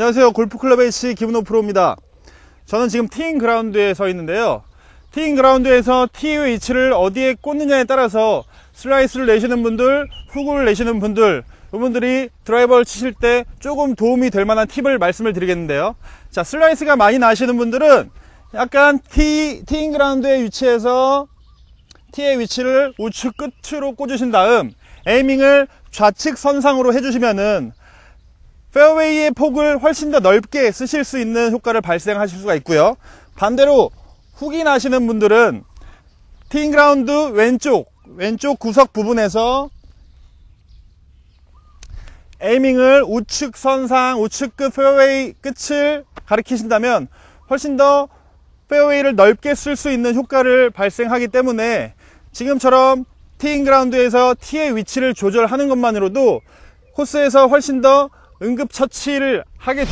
안녕하세요. 골프클럽 H 김은호 프로입니다. 저는 지금 티잉 그라운드에 서 있는데요. 티잉 그라운드에서 티의 위치를 어디에 꽂느냐에 따라서 슬라이스를 내시는 분들, 훅을 내시는 분들, 이분들이 드라이버를 치실 때 조금 도움이 될 만한 팁을 말씀을 드리겠는데요. 자, 슬라이스가 많이 나시는 분들은 약간 티, 티잉 그라운드에 위치해서 티의 위치를 우측 끝으로 꽂으신 다음 에이밍을 좌측 선상으로 해주시면은 페어웨이의 폭을 훨씬 더 넓게 쓰실 수 있는 효과를 발생하실 수가 있고요. 반대로 훅이 나시는 분들은 티잉 그라운드 왼쪽 왼쪽 구석 부분에서 에이밍을 우측 선상 우측 끝 페어웨이 끝을 가리키신다면 훨씬 더 페어웨이를 넓게 쓸 수 있는 효과를 발생하기 때문에 지금처럼 티잉 그라운드에서 티의 위치를 조절하는 것만으로도 코스에서 훨씬 더 응급 처치를 하게